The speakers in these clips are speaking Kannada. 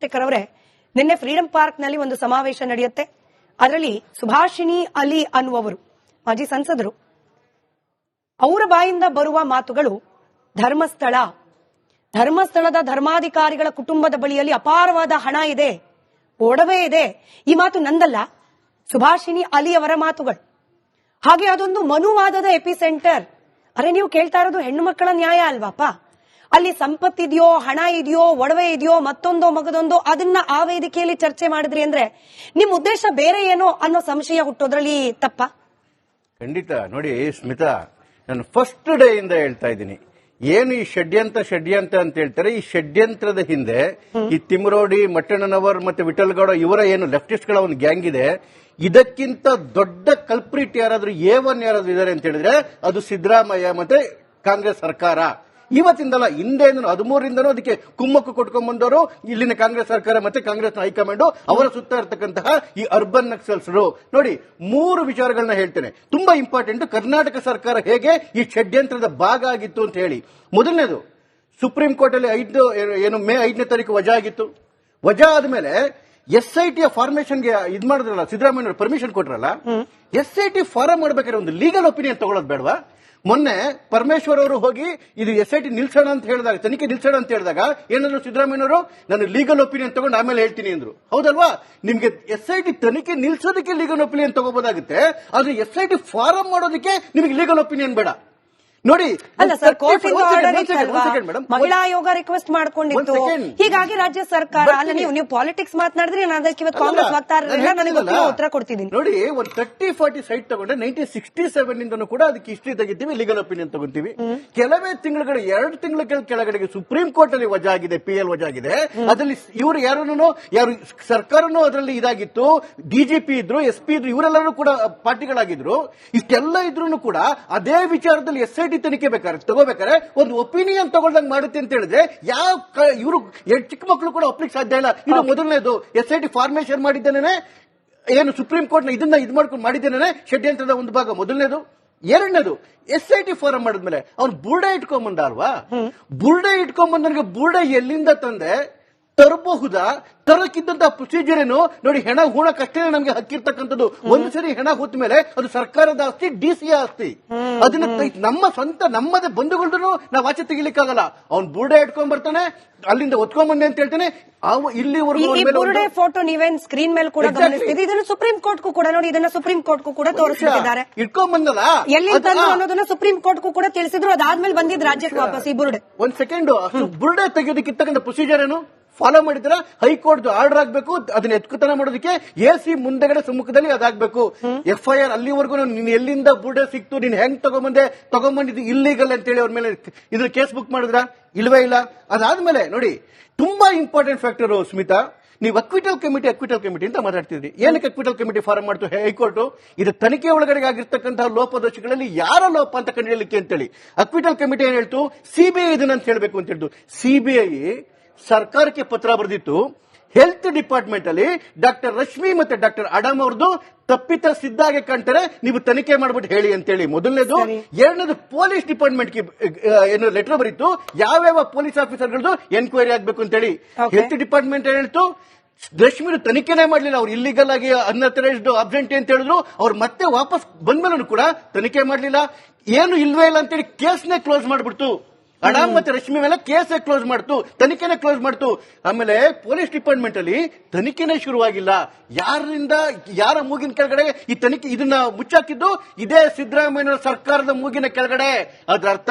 ಅವರೇ, ನಿನ್ನೆ ಫ್ರೀಡಂ ಪಾರ್ಕ್ನಲ್ಲಿ ಒಂದು ಸಮಾವೇಶ ನಡೆಯುತ್ತೆ. ಅದರಲ್ಲಿ ಸುಭಾಷಿಣಿ ಅಲಿ ಅನ್ನುವರು ಮಾಜಿ ಸಂಸದರು. ಅವರ ಬಾಯಿಂದ ಬರುವ ಮಾತುಗಳು ಧರ್ಮಸ್ಥಳ. ಧರ್ಮಸ್ಥಳದ ಧರ್ಮಾಧಿಕಾರಿಗಳ ಕುಟುಂಬದ ಬಳಿಯಲ್ಲಿ ಅಪಾರವಾದ ಹಣ ಇದೆ, ಒಡವೆ ಇದೆ. ಈ ಮಾತು ನಂದಲ್ಲ, ಸುಭಾಷಿಣಿ ಅಲಿ ಅವರ ಮಾತುಗಳು. ಹಾಗೆ ಅದೊಂದು ಮನುವಾದದ ಎಪಿಸೆಂಟರ್. ಅರೆ, ನೀವು ಕೇಳ್ತಾ ಇರೋದು ಹೆಣ್ಣು ಮಕ್ಕಳ ನ್ಯಾಯ ಅಲ್ವಾಪ ಅಲ್ಲಿ ಸಂಪತ್ತಿದೆಯೋ, ಹಣ ಇದೆಯೋ, ಒಡವೆ ಇದೆಯೋ, ಮತ್ತೊಂದೋ ಮಗದೊಂದೋ, ಅದನ್ನ ಆ ವೇದಿಕೆಯಲ್ಲಿ ಚರ್ಚೆ ಮಾಡಿದ್ರಿ ಅಂದ್ರೆ ನಿಮ್ ಉದ್ದೇಶ ಬೇರೆ ಏನೋ ಅನ್ನೋ ಸಂಶಯ ಹುಟ್ಟೋದ್ರಲ್ಲಿ ತಪ್ಪ. ಖಂಡಿತ. ನೋಡಿ, ಸ್ಮಿತಾ, ನಾನು ಫಸ್ಟ್ ಡೇ ಇಂದ ಹೇಳ್ತಾ ಇದ್ದೀನಿ. ಏನು ಈ ಷಡ್ಯಂತ್ರ ಷಡ್ಯಂತ್ರ ಅಂತ ಹೇಳ್ತಾರೆ? ಈ ಷಡ್ಯಂತ್ರದ ಹಿಂದೆ ಈ ತಿಮ್ರೋಡಿ, ಮಟ್ಟಣ್ಣನವರ್ ಮತ್ತೆ ವಿಠಲ್ಗೌಡ ಇವರ ಏನು ಲೆಫ್ಟಿಸ್ಟ್ಗಳ ಒಂದು ಗ್ಯಾಂಗ್ ಇದೆ, ಇದಕ್ಕಿಂತ ದೊಡ್ಡ ಕಲ್ಪ್ರಿಟ್ ಯಾರಾದ್ರೂ ಒನ್ ಯಾರಾದ್ರೂ ಇದಾರೆ ಅಂತ ಹೇಳಿದ್ರೆ ಅದು ಸಿದ್ದರಾಮಯ್ಯ ಮತ್ತೆ ಕಾಂಗ್ರೆಸ್ ಸರ್ಕಾರ. ಇವತ್ತಿಂದಲ್ಲ ಹಿಂದೆ ಹದಿಮೂರರಿಂದನೂ ಅದಕ್ಕೆ ಕುಮ್ಮಕ್ಕು ಕೊಟ್ಕೊಂಡ್ ಬಂದವರು ಇಲ್ಲಿನ ಕಾಂಗ್ರೆಸ್ ಸರ್ಕಾರ ಮತ್ತೆ ಕಾಂಗ್ರೆಸ್ ಹೈಕಮಾಂಡ್ ಅವರ ಸುತ್ತ ಇರತಕ್ಕಂತಹ ಈ ಅರ್ಬನ್ ನಕ್ಸಲ್ಸ್ ನೋಡಿ ಮೂರು ವಿಚಾರಗಳನ್ನ ಹೇಳ್ತೇನೆ. ತುಂಬಾ ಇಂಪಾರ್ಟೆಂಟ್ ಕರ್ನಾಟಕ ಸರ್ಕಾರ ಹೇಗೆ ಈ ಷಡ್ಯಂತ್ರದ ಭಾಗ ಆಗಿತ್ತು ಅಂತ ಹೇಳಿ. ಮೊದಲನೇದು ಸುಪ್ರೀಂ ಕೋರ್ಟ್ ಅಲ್ಲಿ ಐದು ಏನು ಮೇ ಐದನೇ ತಾರೀಕು ವಜಾ ಆಗಿತ್ತು. ವಜಾ ಆದ್ಮೇಲೆ ಎಸ್ ಐ ಟಿಯ ಫಾರ್ಮೇಶನ್ಗೆ ಇದು ಮಾಡಿದ್ರಲ್ಲ ಸಿದ್ದರಾಮಯ್ಯ ಪರ್ಮಿಷನ್ ಕೊಟ್ರಲ್ಲ ಎಸ್ ಐ ಟಿ ಫಾರಂ ಮಾಡ್ಬೇಕಾದ್ರೆ ಒಂದು ಲೀಗಲ್ ಒಪಿನಿಯನ್ ತಗೊಳ್ಳೋದು ಬೇಡವಾ? ಮೊನ್ನೆ ಪರಮೇಶ್ವರ್ ಅವರು ಹೋಗಿ ಇದು ಎಸ್ ಐ ಟಿ ನಿಲ್ಸೋಣ ಅಂತ ಹೇಳಿದಾಗ, ತನಿಖೆ ನಿಲ್ಸೋಣ ಅಂತ ಹೇಳಿದಾಗ ಏನಂದ್ರು ಸಿದ್ದರಾಮಯ್ಯನವರು ನಾನು ಲೀಗಲ್ ಒಪಿನಿಯನ್ ತಗೊಂಡು ಆಮೇಲೆ ಹೇಳ್ತೀನಿ ಅಂದ್ರು. ಹೌದಲ್ವಾ? ನಿಮ್ಗೆ ಎಸ್ ಐ ಟಿ ತನಿಖೆ ನಿಲ್ಸೋದಕ್ಕೆ ಲೀಗಲ್ ಒಪಿನಿಯನ್ ತಗೋಬೋದಾಗುತ್ತೆ, ಆದ್ರೆ ಎಸ್ ಐ ಟಿ ಫಾರಂ ಮಾಡೋದಕ್ಕೆ ನಿಮಗೆ ಲೀಗಲ್ ಒಪಿನಿಯನ್ ಬೇಡ. ನೋಡಿ ಅಲ್ಲ ಸರ್. ಮಹಿಳಾ ಆಯೋಗ ರಿಕ್ವೆಸ್ಟ್ ಮಾಡ್ಕೊಂಡಿತ್ತು. ಹೀಗಾಗಿ ರಾಜ್ಯ ಸರ್ಕಾರ ಅಲ್ಲ. ನೀವು ನೀವು ಪಾಲಿಟಿಕ್ಸ್ ಮಾತನಾಡಿದ್ರೆ ನಾನು ಅದಕ್ಕೆ ಇವತ್ತು ಕಾಂಗ್ರೆಸ್ ವಕ್ತಾರರಿಲ್ಲ ನನಗೆ ಉತ್ತರ ಕೊಡ್ತಿದ್ದೀನಿ. ನೋಡಿ ಒಂದು ತರ್ಟಿ ಫಾರ್ಟಿ ಸೈಟ್ ತಗೊಂಡ್ರೆ ನೈನ್ಟೀನ್ ಸಿಕ್ಸ್ಟಿ ಸೆವೆನ್ ಇಂದನೂ ಕೂಡ ಅದಕ್ಕೆ ಹಿಸ್ಟ್ರಿ ತೆಗಿತೀವಿ ಲೀಗಲ್ ಒಪಿನಿಯನ್ ತಗೊಂತೀವಿ. ಕೆಲವೇ ತಿಂಗಳುಗಳು ಎರಡು ತಿಂಗಳ ಕೆಳಗಡೆಗೆ ಸುಪ್ರೀಂ ಕೋರ್ಟ್ ಅಲ್ಲಿ ವಜಾ ಆಗಿದೆ ಪಿ ಎಲ್ ವಜಾ ಆಗಿದೆ ಅದರಲ್ಲಿ ಇವರು ಯಾರನ್ನು ಯಾರು ಸರ್ಕಾರನೂ ಅದರಲ್ಲಿ ಇದಾಗಿತ್ತು. ಡಿಜಿಪಿ ಇದ್ರು ಎಸ್ ಪಿ ಇದ್ರು ಇವರೆಲ್ಲರೂ ಕೂಡ ಪಾರ್ಟಿಗಳಾಗಿದ್ರು. ಇಷ್ಟೆಲ್ಲ ಇದ್ರು ಕೂಡ ಅದೇ ವಿಚಾರದಲ್ಲಿ ಎಸ್ ಐ ಟಿ ತನಿಖೆ ಬೇಕಾದ್ರೆ ತಗೋಬೇಕಾದ್ರೆ ಒಂದು ಒಪಿನಿಯನ್ ತಗೊಳ್ದಂಗ್ ಮಾಡುತ್ತೆ ಅಂತ ಹೇಳಿದ್ರೆ ಯಾವ ಇವರು ಚಿಕ್ಕ ಮಕ್ಕಳು ಕೂಡ ಒಪ್ಲಿಕ್ಕೆ ಸಾಧ್ಯ ಇಲ್ಲ. ಇದು ಮೊದಲನೇದು ಎಸ್ ಐ ಟಿ ಫಾರ್ಮೇಶನ್ ಮಾಡಿದ್ದೇನೆ ಏನು ಸುಪ್ರೀಂ ಕೋರ್ಟ್ನ ಇದನ್ನ ಇದು ಮಾಡ್ಕೊಂಡು ಮಾಡಿದ್ದೇನೆ ಷಡ್ಯಂತ್ರದ ಒಂದು ಭಾಗ. ಮೊದಲನೇದು. ಎರಡನೇದು ಎಸ್ ಐ ಟಿ ಫಾರಂ ಮಾಡಿದ್ಮೇಲೆ ಅವ್ನು ಬುರ್ಡೆ ಇಟ್ಕೊಂಬಂದ ಅಲ್ವಾ? ಬುರ್ಡೆ ಇಟ್ಕೊಂಬಂದ ನನಗೆ ಬುರ್ಡೆ ಎಲ್ಲಿಂದ ತಂದೆ? ತರಬಹುದಾ? ತರಕ್ಕಿದ್ದಂತ ಪ್ರೊಸೀಜರ್ ಏನು? ನೋಡಿ ಹೆಣ ಹೂಣಕ್ಕಷ್ಟೇ ನಮ್ಗೆ ಹಕ್ಕಿರ್ತಕ್ಕಂಥದ್ದು. ಒಂದು ಸರಿ ಹೆಣ ಹೂತ್ ಮೇಲೆ ಅದು ಸರ್ಕಾರದ ಆಸ್ತಿ ಡಿ ಸಿ ಆಸ್ತಿ. ಅದನ್ನ ನಮ್ಮ ಸ್ವಂತ ನಮ್ಮದೇ ಬಂಧುಗಳನ್ನು ನಾವು ಆಚೆ ತೆಗಿಲಿಕ್ಕಾಗಲ್ಲ. ಅವ್ನ್ ಬುರ್ಡೆ ಇಟ್ಕೊಂಡ್ ಬರ್ತಾನೆ ಅಲ್ಲಿಂದ ಒತ್ಕೊಂಡ್ ಬಂದೆ ಅಂತ ಹೇಳ್ತಾನೆ. ಇಲ್ಲಿವರೆಗೂ ಫೋಟೋ ನೀವೇನ್ ಸ್ಕ್ರೀನ್ ಮೇಲೆ ಕೂಡ ಗಮನಿಸ್ತೀವಿ ಇದನ್ನ ಸುಪ್ರೀಂ ಕೋರ್ಟ್ಗೂ ಕೂಡ ನೋಡಿ ಇದನ್ನ ಸುಪ್ರೀಂ ಕೋರ್ಟ್ಗೂ ಕೂಡ ತೋರಿಸ್ತಿದ್ದಾರೆ ಇಟ್ಕೊಂಡ್ ಬಂದಲ್ಲ? ಎಲ್ಲಿ ತಂದ್ರು ಅನ್ನೋದನ್ನ ಸುಪ್ರೀಂ ಕೋರ್ಟ್ಗೂ ಕೂಡ ತಿಳಿಸಿದ್ರು ಅದಾದ್ಮೇಲೆ ಬಂದಿದ್ ರಾಜ್ಯಕ್ಕೆ ವಾಪಸ್ ಈ ಬುರುಡೆ. ಒಂದ್ ಸೆಕೆಂಡ್ ಬುರ್ಡೆ ತೆಗೆಯೋದಕ್ಕೆ ಇರ್ತಕ್ಕಂಥ ಪ್ರೊಸೀಜರ್ ಏನು? ಫಾಲೋ ಮಾಡಿದ್ರ ಹೈಕೋರ್ಟ್ ಆರ್ಡರ್ ಆಗಬೇಕು, ಅದನ್ನ ಎತ್ಕುತನ ಮಾಡೋದಕ್ಕೆ ಎ ಸಿ ಮುಂದೆಗಡೆ ಸಮ್ಮುಖದಲ್ಲಿ ಅದಾಗಬೇಕು. ಎಫ್ ಐ ಆರ್ ಅಲ್ಲಿವರೆಗೂ ನೀನ್ ಎಲ್ಲಿಂದ ಬುಡೆ ಸಿಕ್ತು, ನೀನ್ ಹೆಂಗ್ ತಗೊಂಬಂದೆ, ತಗೊಂಬಂದಿದ್ದು ಇಲ್ಲಿಗಲ್ ಅಂತೇಳಿ ಅವ್ರ ಮೇಲೆ ಇದ್ರ ಕೇಸ್ ಬುಕ್ ಮಾಡಿದ್ರ? ಇಲ್ವೇ ಇಲ್ಲ. ಅದಾದ್ಮೇಲೆ ನೋಡಿ, ತುಂಬಾ ಇಂಪಾರ್ಟೆಂಟ್ ಫ್ಯಾಕ್ಟರ್ ಸ್ಮಿತಾ, ನೀವು ಅಕ್ವಿಟಲ್ ಕಮಿಟಿ ಅಕ್ವಿಟಲ್ ಕಮಿಟಿ ಅಂತ ಮಾತಾಡ್ತಿದ್ರಿ. ಏನಕ್ಕೆ ಅಕ್ವಿಟಲ್ ಕಮಿಟಿ ಫಾರಂ ಮಾಡ್ತು ಹೈಕೋರ್ಟ್? ಇದು ತನಿಖೆ ಒಳಗಡೆ ಆಗಿರ್ತಕ್ಕಂತಹ ಲೋಪದೋಷಗಳಲ್ಲಿ ಯಾರ ಲೋಪ ಅಂತ ಕಂಡುಹಿಡಲಿಕ್ಕೆ ಅಂತೇಳಿ. ಅಕ್ವಿಟಲ್ ಕಮಿಟಿ ಏನ್ ಹೇಳ್ತು? ಸಿಬಿಐ ಇದನ್ನ ಅಂತ ಹೇಳ್ಬೇಕು ಅಂತ ಹೇಳ್ತು ಸಿಬಿಐ ಸರ್ಕಾರಕ್ಕೆ ಪತ್ರ ಬರೆದಿತ್ತು. ಹೆಲ್ತ್ ಡಿಪಾರ್ಟ್ಮೆಂಟ್ ಅಲ್ಲಿ ಡಾಕ್ಟರ್ ರಶ್ಮಿ ಮತ್ತೆ ಡಾಕ್ಟರ್ ಅಡಮ್ ಅವ್ರದ್ದು ತಪ್ಪಿತ ಸಿದ್ಧಾಗೆ ಕಾಣ್ತಾರೆ. ನೀವು ತನಿಖೆ ಮಾಡ್ಬಿಟ್ಟು ಹೇಳಿ ಅಂತೇಳಿ. ಮೊದಲನೇದು ಎರಡನೇದು ಪೊಲೀಸ್ ಡಿಪಾರ್ಟ್ಮೆಂಟ್ ಏನು ಲೆಟರ್ ಬರೀತು. ಯಾವ್ಯಾವ ಪೊಲೀಸ್ ಆಫೀಸರ್ಗಳದ್ದು ಎನ್ಕ್ವೈರಿ ಆಗ್ಬೇಕು ಅಂತೇಳಿ. ಹೇಳಿ ಹೆಲ್ತ್ ಡಿಪಾರ್ಟ್ಮೆಂಟ್ ಹೇಳ್ತು? ರಶ್ಮಿರು ತನಿಖೆನೇ ಮಾಡಲಿಲ್ಲ. ಅವ್ರು ಇಲ್ಲಿಗಲ್ ಆಗಿ ಅನ್ಅಥರೈಸ್ಡ್ ಅಬ್ಸೆಂಟಿ ಅಂತ ಹೇಳಿದ್ರು. ಅವ್ರು ಮತ್ತೆ ವಾಪಸ್ ಬಂದ್ಮೇಲೂ ಕೂಡ ತನಿಖೆ ಮಾಡಲಿಲ್ಲ. ಏನು ಇಲ್ವೇ ಇಲ್ಲ ಅಂತೇಳಿ ಕೇಸ್ನೇ ಕ್ಲೋಸ್ ಮಾಡ್ಬಿಡ್ತು. ಅಡಾಮ್ ಮತ್ತೆ ರಶ್ಮಿ ಮೇಲೆ ಕೇಸ್ ಕ್ಲೋಸ್ ಮಾಡ್ತು ತನಿಖೆನೇ ಕ್ಲೋಸ್ ಮಾಡ್ತು. ಆಮೇಲೆ ಪೊಲೀಸ್ ಡಿಪಾರ್ಟ್ಮೆಂಟ್ ಅಲ್ಲಿ ತನಿಖೆನೇ ಶುರುವಾಗಿಲ್ಲ. ಯಾರಿಂದ ಯಾರ ಮೂಗಿನ ಕೆಳಗಡೆ ಈ ತನಿಖೆ ಇದನ್ನ ಮುಚ್ಚಾಕಿದ್ದು? ಇದೇ ಸಿದ್ದರಾಮಯ್ಯ ಸರ್ಕಾರದ ಮೂಗಿನ ಕೆಳಗಡೆ. ಅದ್ರ ಅರ್ಥ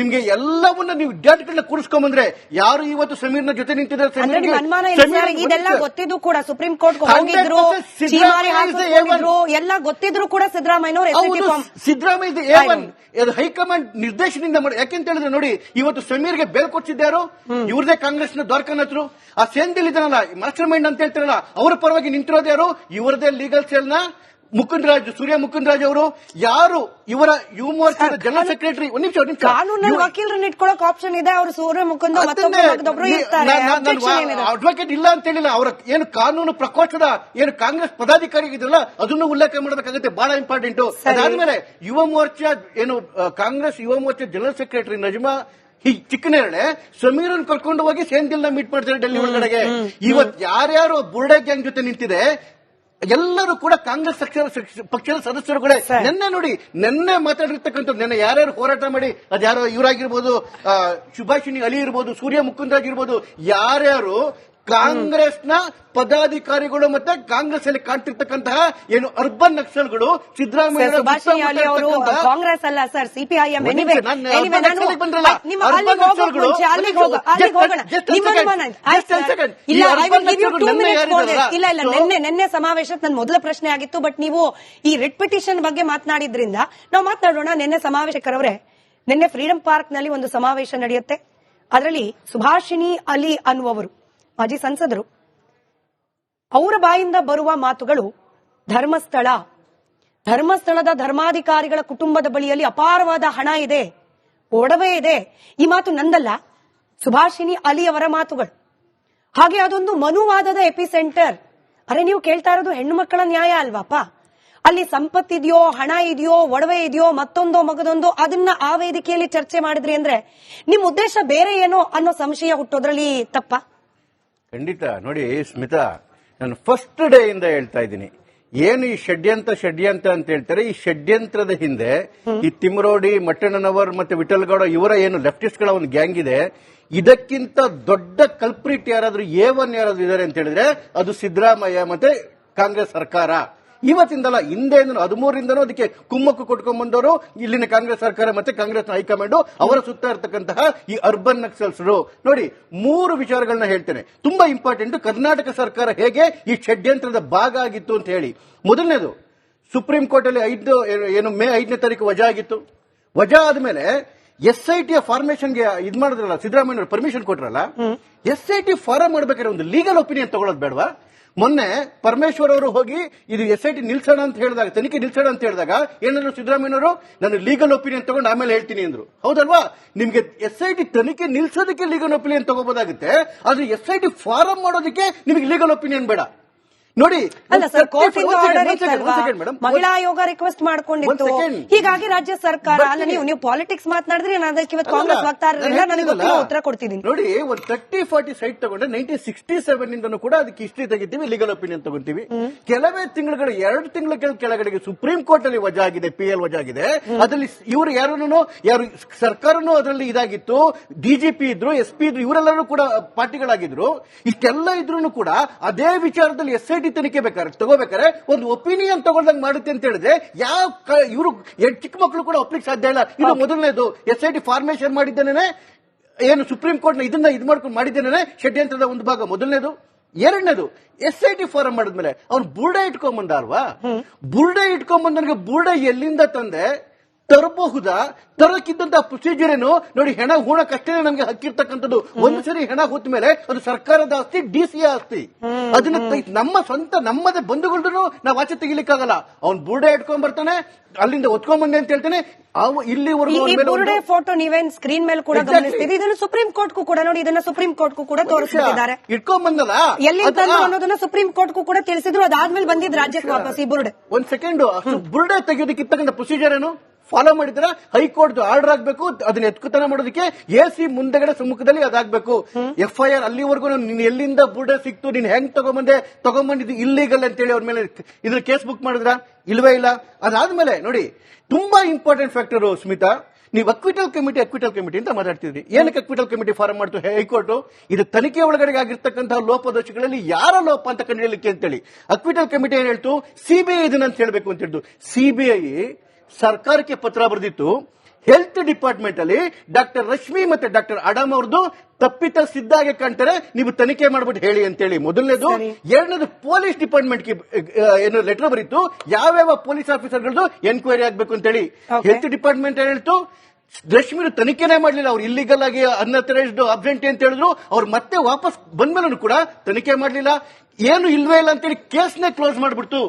ನಿಮ್ಗೆ ಎಲ್ಲವನ್ನ ನೀವು ಡೇಟ್ಗಳನ್ನ ಕೂರಿಸ್ಕೊಂಬಂದ್ರೆ ಯಾರು ಇವತ್ತು ಸಮೀರ್ನ ಜೊತೆ ನಿಂತಿದ್ರೆ ಇದೆಲ್ಲ ಗೊತ್ತಿದೆ. ಗೊತ್ತಿದ್ದು ಕೂಡ ಸುಪ್ರೀಂ ಕೋರ್ಟ್ 100% ಹೋಗಿದ್ರು ಸಿದ್ದರಾಮಯ್ಯ ಚೀಮಾರಿ is the ಹಾಕಿದ್ರು ಎಲ್ಲ ಗೊತ್ತಿದ್ರು ಕೂಡ ಸಿದ್ದರಾಮಯ್ಯ ಸಿದ್ದರಾಮಯ್ಯ ಹೈಕಮಾಂಡ್ ನಿರ್ದೇಶನದಿಂದ ಮಾಡಿ ಯಾಕೆಂತ ಹೇಳಿದ್ರೆ ನೋಡಿ ಇವತ್ತು ಸಮೀರ್ಗೆ ಬೇಲ್ ಕಾಂಗ್ರೆಸ್ ಇವ್ರದೇ ಕಾಂಗ್ರೆಸ್ನ ಹತ್ರ ಆ ಸೇಂದಿಲ್ ಇದನ್ನಲ್ಲ ಮಾಸ್ಟರ್ ಮೈಂಡ್ ಅಂತ ಹೇಳ್ತಾರಲ್ಲ, ಅವ್ರ ಪರವಾಗಿ ನಿಂತಿರೋದ್ಯಾರು? ಇವರದೇ ಲೀಗಲ್ ಸೆಲ್ನ ಮುಕುಂದ್ ರಾಜ್ ಸೂರ್ಯ ಮುಕುಂದ್ ರಾಜ್ ಅವರು ಯಾರು ಇವರ ಯುವ ಮೋರ್ಚಾದ ಜನರಲ್ ಸೆಕ್ರೆಟರಿ ಒಂದ್ ನಿಮಿಷ ಕಾನೂನಲ್ಲಿ ವಕೀಲರನ್ನ ಇಟ್ಕೊಳ್ಳೋಕ್ ಆಪ್ಷನ್ ಇದೆ. ಅವರು ಸೂರ್ಯ ಮುಕುಂದ್ ಅಡ್ವೊಕೇಟ್ ಇಲ್ಲ ಅಂತ ಹೇಳಿಲ್ಲ. ಅವರ ಏನು ಕಾನೂನು ಪ್ರಕೋಷ್ಠದ ಏನು ಕಾಂಗ್ರೆಸ್ ಪದಾಧಿಕಾರಿ ಇದ್ರಲ್ಲ ಅದನ್ನು ಉಲ್ಲೇಖ ಮಾಡಬೇಕಾಗುತ್ತೆ. ಬಹಳ ಇಂಪಾರ್ಟೆಂಟ್. ಅದಾದ್ಮೇಲೆ ಯುವ ಮೋರ್ಚಾ ಏನು ಕಾಂಗ್ರೆಸ್ ಯುವ ಮೋರ್ಚಾ ಜನರಲ್ ಸೆಕ್ರೆಟರಿ ನಜಮಾ ಈ ಚಿಕ್ಕನೇರಳೆ ಸಮೀರನ್ ಕರ್ಕೊಂಡು ಹೋಗಿ ಸೇಂದಿಲ್ನ ಮೀಟ್ ಮಾಡ್ತಾರೆ ಡೆಲ್ಲಿ ಒಳಗಡೆಗೆ. ಇವತ್ ಯಾರ್ಯಾರು ಬುರ್ಡೆ ಗ್ಯಾಂಗ್ ಜೊತೆ ನಿಂತಿದೆ ಎಲ್ಲರೂ ಕೂಡ ಕಾಂಗ್ರೆಸ್ ಪಕ್ಷದ ಪಕ್ಷದ ಸದಸ್ಯರುಗಳೇ ಸರ್. ನಿನ್ನೆ ನೋಡಿ ನಿನ್ನೆ ಮಾತಾಡಿರ್ತಕ್ಕಂಥ ನಿನ್ನೆ ಯಾರ್ಯಾರು ಹೋರಾಟ ಮಾಡಿ ಅದ್ಯಾರೋ ಇವರಾಗಿರ್ಬೋದು ಸುಭಾಷಿಣಿ ಅಲಿ ಇರ್ಬೋದು ಸೂರ್ಯ ಮುಕುಂದ್ ಇರ್ಬೋದು ಯಾರ್ಯಾರು ಕಾಂಗ್ರೆಸ್ನ ಪದಾಧಿಕಾರಿಗಳು ಮತ್ತೆ ಕಾಂಗ್ರೆಸ್ ಅಲ್ಲಿ ಕಾಣ್ತಿರ್ತಕ್ಕಂತಹ ಏನು ಅರ್ಬನ್ ನಕ್ಸಲ್ಗಳು ಸಿದ್ದರಾಮಯ್ಯ ಕಾಂಗ್ರೆಸ್ ಅಲ್ಲ ಸರ್ ಸಿಪಿಐಎಂ. ಇಲ್ಲ? ಇಲ್ಲ ನಿನ್ನೆ ನಿನ್ನೆ ಸಮಾವೇಶದ ನನ್ನ ಮೊದಲ ಪ್ರಶ್ನೆ ಆಗಿತ್ತು ಬಟ್ ನೀವು ಈ ರೆಡ್ ಪಿಟಿಷನ್ ಬಗ್ಗೆ ಮಾತನಾಡಿದ್ರಿಂದ ನಾವು ಮಾತನಾಡೋಣ ನಿನ್ನೆ ಸಮಾವೇಶಕರವರೇ ನಿನ್ನೆ ಫ್ರೀಡಂ ಪಾರ್ಕ್ನಲ್ಲಿ ಒಂದು ಸಮಾವೇಶ ನಡೆಯುತ್ತೆ. ಅದರಲ್ಲಿ ಸುಭಾಷಿಣಿ ಅಲಿ ಅನ್ನುವರು ಮಾಜಿ ಸಂಸದರು. ಅವರ ಬಾಯಿಂದ ಬರುವ ಮಾತುಗಳು ಧರ್ಮಸ್ಥಳ. ಧರ್ಮಸ್ಥಳದ ಧರ್ಮಾಧಿಕಾರಿಗಳ ಕುಟುಂಬದ ಬಳಿಯಲ್ಲಿ ಅಪಾರವಾದ ಹಣ ಇದೆ, ಒಡವೆ ಇದೆ. ಈ ಮಾತು ನಂದಲ್ಲ ಸುಭಾಷಿನಿ ಅಲಿ ಅವರ ಮಾತುಗಳು. ಹಾಗೆ ಅದೊಂದು ಮನುವಾದದ ಎಪಿಸೆಂಟರ್. ಅರೆ, ನೀವು ಕೇಳ್ತಾ ಇರೋದು ಹೆಣ್ಣು ಮಕ್ಕಳ ನ್ಯಾಯ ಅಲ್ವಾಪ ಅಲ್ಲಿ ಸಂಪತ್ತಿದೆಯೋ, ಹಣ ಇದೆಯೋ, ಒಡವೆ ಇದೆಯೋ, ಮತ್ತೊಂದೋ ಮಗದೊಂದೋ, ಅದನ್ನ ಆ ವೇದಿಕೆಯಲ್ಲಿ ಚರ್ಚೆ ಮಾಡಿದ್ರಿ ಅಂದ್ರೆ ನಿಮ್ ಉದ್ದೇಶ ಬೇರೆ ಏನೋ ಅನ್ನೋ ಸಂಶಯ ಹುಟ್ಟೋದ್ರಲ್ಲಿ ತಪ್ಪಾ. ಖಂಡಿತ. ನೋಡಿ, ಸ್ಮಿತಾ, ನಾನು ಫಸ್ಟ್ ಡೇ ಇಂದ ಹೇಳ್ತಾ ಇದ್ದೀನಿ. ಏನು ಈ ಷಡ್ಯಂತ್ರ ಷಡ್ಯಂತ್ರ ಅಂತ ಹೇಳ್ತಾರೆ, ಈ ಷಡ್ಯಂತ್ರದ ಹಿಂದೆ ಈ ತಿಮ್ರೋಡಿ, ಮಟ್ಟಣ್ಣನವರ್ ಮತ್ತೆ ವಿಠಲ್ಗೌಡ ಇವರ ಏನು ಲೆಫ್ಟಿಸ್ಟ್ಗಳ ಒಂದು ಗ್ಯಾಂಗ್ ಇದೆ, ಇದಕ್ಕಿಂತ ದೊಡ್ಡ ಕಲ್ಪ್ರಿಟ್ ಯಾರಾದ್ರೂ ಒನ್ ಯಾರಾದ್ರೂ ಇದಾರೆ ಅಂತ ಹೇಳಿದ್ರೆ ಅದು ಸಿದ್ದರಾಮಯ್ಯ ಮತ್ತೆ ಕಾಂಗ್ರೆಸ್ ಸರ್ಕಾರ. ಇವತ್ತಿಂದಲ್ಲ ಹಿಂದೆ ಹದಿಮೂರಿಂದನೂ ಅದಕ್ಕೆ ಕುಮ್ಮಕ್ಕು ಕೊಟ್ಕೊಂಡ್ ಬಂದವರು ಇಲ್ಲಿನ ಕಾಂಗ್ರೆಸ್ ಸರ್ಕಾರ ಮತ್ತೆ ಕಾಂಗ್ರೆಸ್ ಹೈಕಮಾಂಡ್ ಅವರ ಸುತ್ತ ಇರತಕ್ಕಂತಹ ಈ ಅರ್ಬನ್ ನಕ್ಸಲ್ಸ್ ನೋಡಿ ಮೂರು ವಿಚಾರಗಳನ್ನ ಹೇಳ್ತೇನೆ. ತುಂಬಾ ಇಂಪಾರ್ಟೆಂಟ್ ಕರ್ನಾಟಕ ಸರ್ಕಾರ ಹೇಗೆ ಈ ಷಡ್ಯಂತ್ರದ ಭಾಗ ಆಗಿತ್ತು ಅಂತ ಹೇಳಿ. ಮೊದಲನೇದು ಸುಪ್ರೀಂ ಕೋರ್ಟ್ ಅಲ್ಲಿ ಐದು ಏನು- ಏನು ಮೇ ಐದನೇ ತಾರೀಕು ವಜಾ ಆಗಿತ್ತು. ವಜಾ ಆದ್ಮೇಲೆ ಎಸ್ ಐ ಟಿ ಫಾರ್ಮೇಶನ್ಗೆ ಇದ್ ಮಾಡಿದ್ರಲ್ಲ ಸಿದ್ದರಾಮಯ್ಯ ಪರ್ಮಿಷನ್ ಕೊಟ್ರಲ್ಲ ಎಸ್ ಐ ಟಿ ಫಾರಂ ಮಾಡ್ಬೇಕಾದ್ರೆ ಒಂದು ಲೀಗಲ್ ಒಪಿನಿಯನ್ ತಗೊಳ್ಳೋದು ಬೇಡವಾ? ಮೊನ್ನೆ ಪರಮೇಶ್ವರ್ ಅವರು ಹೋಗಿ, ಇದು ಎಸ್ ಐ ಟಿ ನಿಲ್ಸೋಣ ಅಂತ ಹೇಳಿದಾಗ, ತನಿಖೆ ನಿಲ್ಸೋಣ ಅಂತ ಹೇಳಿದಾಗ, ಏನಾದ್ರು ಸಿದ್ದರಾಮಯ್ಯನವರು ನಾನು ಲೀಗಲ್ ಒಪಿನಿಯನ್ ತಗೊಂಡು ಆಮೇಲೆ ಹೇಳ್ತೀನಿ ಅಂದ್ರು. ಹೌದಲ್ವಾ? ನಿಮ್ಗೆ ಎಸ್ ಐ ಟಿ ತನಿಖೆ ನಿಲ್ಸೋದಕ್ಕೆ ಲೀಗಲ್ ಒಪಿನಿಯನ್ ತಗೋಬೋದಾಗುತ್ತೆ, ಆದ್ರೆ ಎಸ್ ಐ ಟಿ ಫಾರಂ ಮಾಡೋದಕ್ಕೆ ನಿಮಗೆ ಲೀಗಲ್ ಒಪಿನಿಯನ್ ಬೇಡ. ನೋಡಿ ಅಲ್ಲ ಸರ್ ಆರ್ಡರ್. ಮಹಿಳಾ ಆಯೋಗ ರಿಕ್ವೆಸ್ಟ್ ಮಾಡ್ಕೊಂಡಿತ್ತು ಹೀಗಾಗಿ ರಾಜ್ಯ ಸರ್ಕಾರ ಅಲ್ಲ ನೀವು ನೀವು ಪಾಲಿಟಿಕ್ಸ್ ಮಾತನಾಡಿದ್ರೆ ನಾನು ಅದಕ್ಕೆ ಇವತ್ತು ಕಾಂಗ್ರೆಸ್ ನನಗೆ ಉತ್ತರ ಕೊಡ್ತಿದ್ದೀನಿ ನೋಡಿ ಒಂದ್ ತರ್ಟಿ ಫಾರ್ಟಿ ಸೈಟ್ ತಗೊಂಡ್ರೆ ನೈನ್ಟೀನ್ ಸಿಕ್ಸ್ಟಿ ಸೆವೆನ್ ಇಂದನೂ ಕೂಡ ಅದಕ್ಕೆ ಹಿಸ್ಟ್ರಿ ತೆಗಿತೀವಿ ಲೀಗಲ್ ಒಪಿನಿಯನ್ ತಗೊಂತೀವಿ. ಕೆಲವೇ ತಿಂಗಳುಗಳು ಎರಡು ತಿಂಗಳ ಕೆಳಗಡೆಗೆ ಸುಪ್ರೀಂ ಕೋರ್ಟ್ ಅಲ್ಲಿ ವಜಾ ಆಗಿದೆ ಪಿ ಎಲ್ ವಜಾ ಆಗಿದೆ ಅದರಲ್ಲಿ ಇವರು ಯಾರನ್ನು ಯಾರು ಸರ್ಕಾರನು ಅದರಲ್ಲಿ ಇದಾಗಿತ್ತು ಡಿಜಿಪಿ ಇದ್ರು ಎಸ್ ಪಿ ಇದ್ರು ಇವರೆಲ್ಲರೂ ಕೂಡ ಪಾರ್ಟಿಗಳಾಗಿದ್ರು. ಇಷ್ಟೆಲ್ಲ ಇದ್ರು ಕೂಡ ಅದೇ ವಿಚಾರದಲ್ಲಿ ಎಸ್ ಐ ತನಿಖೆ ಬೇಕಾದ್ರೆ ತಗೋಬೇಕಾದ್ರೆ ಒಂದು ಒಪಿನಿಯನ್ ತಗೊಂಡಂಗ್ ಮಾಡುತ್ತೆ ಅಂತ ಹೇಳಿದ್ರೆ ಯಾವ ಇವರು ಚಿಕ್ಕ ಮಕ್ಕಳು ಕೂಡ ಒಪ್ಲಿಕ್ಕೆ ಸಾಧ್ಯ ಇಲ್ಲ. ಇದು ಮೊದಲನೇದು ಎಸ್ ಐ ಟಿ ಫಾರ್ಮೇಶನ್ ಮಾಡಿದ್ದೇನೆ ಏನು ಸುಪ್ರೀಂ ಕೋರ್ಟ್ನ ಇದನ್ನ ಇದು ಮಾಡ್ಕೊಂಡು ಮಾಡಿದ್ದೇನೆ ಷಡ್ಯಂತ್ರದ ಒಂದು ಭಾಗ. ಮೊದಲನೇದು. ಎರಡನೇದು ಎಸ್ ಐ ಟಿ ಫಾರಂ ಮಾಡಿದ್ಮೇಲೆ ಅವ್ನು ಬುರ್ಡೆ ಇಟ್ಕೊಂಡ್ ಬಂದ ಅಲ್ವಾ ಬುರ್ಡೆ ಇಟ್ಕೊಂಡ್ ಬಂದನಿಗೆ ಬುರ್ಡೆ ಎಲ್ಲಿಂದ ತಂದೆ? ತರಬಹುದಾ? ತರಕ್ಕಿದ್ದಂತಹ ಪ್ರೊಸೀಜರ್ ಏನು? ನೋಡಿ ಹೆಣ ಹೂಣಕ್ಕಷ್ಟೇ ನಮ್ಗೆ ಹಕ್ಕಿರ್ತಕ್ಕಂಥದ್ದು ಒಂದು ಸರಿ ಹೆಣ ಹೋದ ಮೇಲೆ ಅದು ಸರ್ಕಾರದ ಆಸ್ತಿ ಡಿ ಸಿ ಆಸ್ತಿ. ಅದನ್ನ ನಮ್ಮ ಸ್ವಂತ ನಮ್ಮದೇ ಬಂಧುಗಳನ್ನು ನಾವು ಆಚೆ ತೆಗಿಲಿಕ್ಕಾಗಲ್ಲ. ಅವ್ನ್ ಬುರ್ಡೆ ಇಟ್ಕೊಂಡ್ ಬರ್ತಾನೆ ಅಲ್ಲಿಂದ ಒತ್ಕೊಂಡ್ ಬಂದೆ ಅಂತ ಹೇಳ್ತಾನೆ. ಅವು ಇಲ್ಲಿ ಇಲ್ಲಿವರೆಗೂ ಬುರುಡೆ ಫೋಟೋ ನೀವೇನ್ ಸ್ಕ್ರೀನ್ ಮೇಲೆ ಕೂಡ ಗಮನಿಸ್ತೀವಿ ಇದನ್ನು ಸುಪ್ರೀಂ ಕೋರ್ಟ್ಗೂ ಕೂಡ ನೋಡಿ ಇದನ್ನ ಸುಪ್ರೀಂ ಕೋರ್ಟ್ಗೂ ಕೂಡ ತೋರಿಸ್ಬಿಟ್ಟಿದ್ದಾರೆ. ಇಟ್ಕೊಂಡ್ ಬಂದಲ್ಲ ಎಲ್ಲಿ ಅನ್ನೋದನ್ನ ಸುಪ್ರೀಂ ಕೋರ್ಟ್ಗೂ ಕೂಡ ತಿಳಿಸಿದ್ರು ಅದಾದ್ಮೇಲೆ ಬಂದಿದ್ ರಾಜ್ಯಕ್ಕೆ ವಾಪಸ್ ಈ ಬುರುಡೆ. ಒಂದ್ ಸೆಕೆಂಡ್ ಬುರ್ಡೆ ತೆಗೆಯೋದಕ್ಕಿರ್ತಕ್ಕಂಥ ಪ್ರೊಸೀಜರ್ ಏನು? ಫಾಲೋ ಮಾಡಿದ್ರೆ ಹೈಕೋರ್ಟ್ ಆರ್ಡರ್ ಆಗಬೇಕು, ಅದನ್ನ ಎತ್ಕುತನ ಮಾಡೋದಕ್ಕೆ ಎ ಸಿ ಮುಂದೆಗಡೆ ಸಮ್ಮುಖದಲ್ಲಿ ಅದಾಗ್ಬೇಕು. ಎಫ್ ಐ ಆರ್ ಅಲ್ಲಿವರೆಗೂ ನೀನ್ ಎಲ್ಲಿಂದ ಬುಡ ಸಿಕ್ತು, ನೀನ್ ಹೆಂಗ್ ತಗೊಂಬಂದೆ? ತಗೊಂಬಂದಿದ್ದು ಇಲ್ಲಿಗಲ್ ಅಂತೇಳಿ ಅವ್ರ ಮೇಲೆ ಇದ್ರ ಕೇಸ್ ಬುಕ್ ಮಾಡಿದ್ರ? ಇಲ್ವೇ ಇಲ್ಲ. ಅದಾದ್ಮೇಲೆ ನೋಡಿ, ತುಂಬಾ ಇಂಪಾರ್ಟೆಂಟ್ ಫ್ಯಾಕ್ಟರ್ ಸ್ಮಿತಾ, ನೀವು ಅಕ್ವಿಟಲ್ ಕಮಿಟಿ ಅಕ್ವಿಟಲ್ ಕಮಿಟಿ ಅಂತ ಮಾತಾಡ್ತಿದ್ರಿ. ಏನಕ್ಕೆ ಅಕ್ವಿಟಲ್ ಕಮಿಟಿ ಫಾರಂ ಮಾಡ್ತು ಹೈಕೋರ್ಟ್? ಇದು ತನಿಖೆ ಒಳಗಡೆ ಆಗಿರ್ತಕ್ಕಂತಹ ಲೋಪದೋಷಗಳಲ್ಲಿ ಯಾರ ಲೋಪ ಅಂತ ಕಂಡುಹಿಡಿಯಲಿಕ್ಕೆ ಅಂತೇಳಿ. ಅಕ್ವಿಟಲ್ ಕಮಿಟಿ ಏನ್ ಹೇಳ್ತು? ಸಿಬಿಐ ಇದನ್ನ ಅಂತ ಹೇಳ್ಬೇಕು ಅಂತ ಹೇಳಿದ್ದು ಸಿಬಿಐ ಸರ್ಕಾರಕ್ಕೆ ಪತ್ರ ಬರೆದಿತ್ತು. ಹೆಲ್ತ್ ಡಿಪಾರ್ಟ್ಮೆಂಟ್ ಅಲ್ಲಿ ಡಾಕ್ಟರ್ ರಶ್ಮಿ ಮತ್ತೆ ಡಾಕ್ಟರ್ ಅಡಮ್ ಅವ್ರದ್ದು ತಪ್ಪಿತಸ್ಥಿದ್ದಾಗೆ ಕಾಣ್ತಾರೆ. ನೀವು ತನಿಖೆ ಮಾಡ್ಬಿಟ್ಟು ಹೇಳಿ ಅಂತೇಳಿ. ಮೊದಲನೇದು. ಎರಡನೇದು ಪೊಲೀಸ್ ಡಿಪಾರ್ಟ್ಮೆಂಟ್ ಏನು ಲೆಟರ್ ಬರೀತು. ಯಾವ್ಯಾವ ಪೊಲೀಸ್ ಆಫೀಸರ್ಗಳದ್ದು ಎನ್ಕ್ವೈರಿ ಆಗ್ಬೇಕು ಅಂತೇಳಿ. ಹೆಲ್ತ್ ಡಿಪಾರ್ಟ್ಮೆಂಟ್ ಹೇಳ್ತು? ರಶ್ಮಿರು ತನಿಖೆನೇ ಮಾಡಲಿಲ್ಲ. ಅವ್ರು ಇಲ್ಲಿಗಲ್ ಆಗಿ ಅನ್ಅಥರೈಸ್ಡ್ ಅಬ್ಸೆಂಟಿ ಅಂತ ಹೇಳಿದ್ರು. ಅವ್ರು ಮತ್ತೆ ವಾಪಸ್ ಬಂದ್ಮೇಲೂ ಕೂಡ ತನಿಖೆ ಮಾಡಲಿಲ್ಲ. ಏನು ಇಲ್ವೇ ಇಲ್ಲ ಅಂತೇಳಿ ಕೇಸ್ನೇ ಕ್ಲೋಸ್ ಮಾಡ್ಬಿಡ್ತು.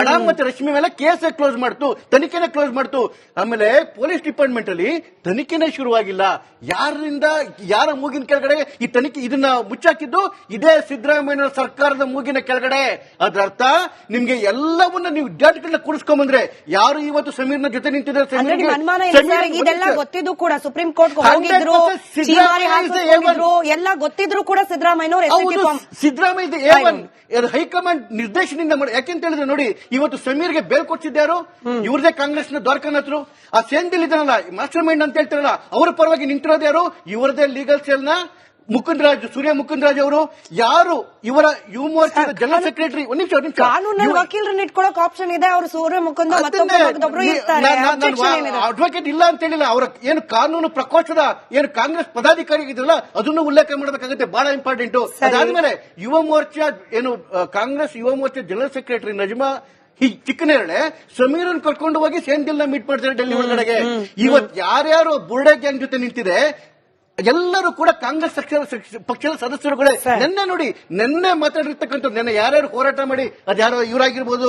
ಅಡ ಮತ್ತೆ ರಶ್ಮಿ ಮೇಲೆ ಕೇಸ್ ಕ್ಲೋಸ್ ಮಾಡ್ತು ತನಿಖೆನ ಕ್ಲೋಸ್ ಮಾಡ್ತು. ಆಮೇಲೆ ಪೊಲೀಸ್ ಡಿಪಾರ್ಟ್ಮೆಂಟ್ ಅಲ್ಲಿ ತನಿಖೆನೇ ಶುರುವಾಗಿಲ್ಲ. ಯಾರಿಂದ ಯಾರ ಮೂಗಿನ ಕೆಳಗಡೆ ಈ ತನಿಖೆ ಇದನ್ನ ಮುಚ್ಚಾಕಿದ್ದು? ಇದೇ ಸಿದ್ದರಾಮಯ್ಯ ಸರ್ಕಾರದ ಮೂಗಿನ ಕೆಳಗಡೆ. ಅದ್ರ ಅರ್ಥ ನಿಮ್ಗೆ ಎಲ್ಲವನ್ನ ನೀವು ಗಳನ್ನ ಕೂಡಿಸ್ಕೊಂಬಂದ್ರೆ ಯಾರು ಇವತ್ತು ಸಮೀರ್ನ ಜೊತೆ ನಿಂತಿದ್ದಾರೆ? ಇದೆಲ್ಲ ಗೊತ್ತಿದ್ದು ಕೂಡ ಸುಪ್ರೀಂ ಕೋರ್ಟ್ 100% ಹೋಗಿದ್ರು ಎಲ್ಲ ಗೊತ್ತಿದ್ರು ಕೂಡ ಸಿದ್ದರಾಮಯ್ಯ ಸಿದ್ದರಾಮಯ್ಯ ಹೈಕಮಾಂಡ್ ನಿರ್ದೇಶನದಿಂದ ಮಾಡಿ ಯಾಕೆಂತ ಹೇಳಿದ್ರೆ ನೋಡಿ ಇವತ್ತು ಸಮೀರ್ಗೆ ಬೇಲ್ ಕೊಡ್ತಿದ್ದಾರು ಇವ್ರದೇ ಕಾಂಗ್ರೆಸ್ನ ದ್ವಾರಕನಾಥರು? ಆ ಸೇಂದಿಲ್ ಇದ್ದಾನಲ್ಲ ಮಾಸ್ಟರ್ ಮೈಂಡ್ ಅಂತ ಹೇಳ್ತಾರಲ್ಲ, ಅವರ ಪರವಾಗಿ ನಿಂತಿರೋದ್ಯಾರು? ಇವರದೇ ಲೀಗಲ್ ಸೆಲ್ನ ಮುಕುಂದರಾಜ್ ಸೂರ್ಯ ಮುಕುಂದರಾಜ್ ಅವರು ಯಾರು? ಇವರ ಯುವ ಮೋರ್ಚಾದ ಜನರಲ್ ಸೆಕ್ರೆಟರಿ ಒಂದ್ ನಿಮಿಷ ನಿಮಿಷ. ಕಾನೂನಲ್ಲಿ ವಕೀಲರನ್ನ ಇಟ್ಕೊಳ್ಳೋಕ್ ಆಪ್ಷನ್ ಇದೆ. ಅವರು ಸೂರ್ಯ ಮುಕುಂದ ಅಡ್ವೊಕೇಟ್ ಇಲ್ಲ ಅಂತ ಹೇಳಿಲ್ಲ. ಅವರ ಏನು ಕಾನೂನು ಪ್ರಕೋಷ್ಠದ ಏನು ಕಾಂಗ್ರೆಸ್ ಪದಾಧಿಕಾರಿ ಇದ್ರಲ್ಲ ಅದನ್ನು ಉಲ್ಲೇಖ ಮಾಡಬೇಕಾಗುತ್ತೆ. ಬಹಳ ಇಂಪಾರ್ಟೆಂಟ್. ಅದಾದ್ಮೇಲೆ ಯುವ ಮೋರ್ಚಾ ಏನು ಕಾಂಗ್ರೆಸ್ ಯುವ ಮೋರ್ಚಾ ಜನರಲ್ ಸೆಕ್ರೆಟರಿ ನಜಮಾ ಈ ಚಿಕ್ಕನೇರಳೆ ಸಮೀರನ್ ಕರ್ಕೊಂಡು ಹೋಗಿ ಸೇಂದಿಲ್ನ ಮೀಟ್ ಮಾಡ್ತಾರೆ ಡೆಲ್ಲಿ ಒಳಗಡೆಗೆ. ಇವತ್ ಯಾರ್ಯಾರು ಬುರ್ಡೆ ಗ್ಯಾಂಗ್ ಜೊತೆ ನಿಂತಿದೆ ಎಲ್ಲರೂ ಕೂಡ ಕಾಂಗ್ರೆಸ್ ಪಕ್ಷದ ಪಕ್ಷದ ಸದಸ್ಯರುಗಳೇ. ನಿನ್ನೆ ನೋಡಿ ನಿನ್ನೆ ಮಾತಾಡಿರ್ತಕ್ಕಂಥ ನಿನ್ನೆ ಯಾರ್ಯಾರು ಹೋರಾಟ ಮಾಡಿ ಅದ್ಯಾರೋ ಇವರಾಗಿರ್ಬೋದು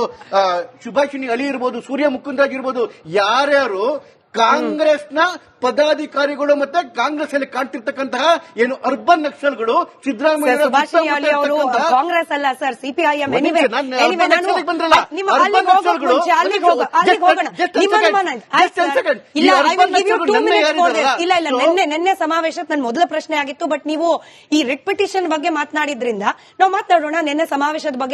ಸುಭಾಷಿಣಿ ಅಲಿ ಇರ್ಬೋದು ಸೂರ್ಯ ಮುಕುಂದ್ ಆಗಿರ್ಬೋದು ಯಾರ್ಯಾರು ಕಾಂಗ್ರೆಸ್ನ ಪದಾಧಿಕಾರಿಗಳು ಮತ್ತೆ ಕಾಂಗ್ರೆಸ್ ಅಲ್ಲಿ ಕಾಣ್ತಿರ್ತಕ್ಕಂತಹ ಏನು ಅರ್ಬನ್ ನಕ್ಸಲ್ಗಳು ಸಿದ್ದರಾಮಯ್ಯ ಕಾಂಗ್ರೆಸ್ ಅಲ್ಲ ಸರ್ second. ಇಲ್ಲ ಇಲ್ಲ ನಿನ್ನೆ ನಿನ್ನೆ ಸಮಾವೇಶಕ್ಕೆ ನನ್ನ ಮೊದಲ ಪ್ರಶ್ನೆ ಆಗಿತ್ತು ಬಟ್ ನೀವು ಈ ರಿಟ್ ಪಿಟಿಷನ್ ಬಗ್ಗೆ ಮಾತನಾಡಿದ್ರಿಂದ ನಾವು ಮಾತಾಡೋಣ ನಿನ್ನೆ ಸಮಾವೇಶದ ಬಗ್ಗೆ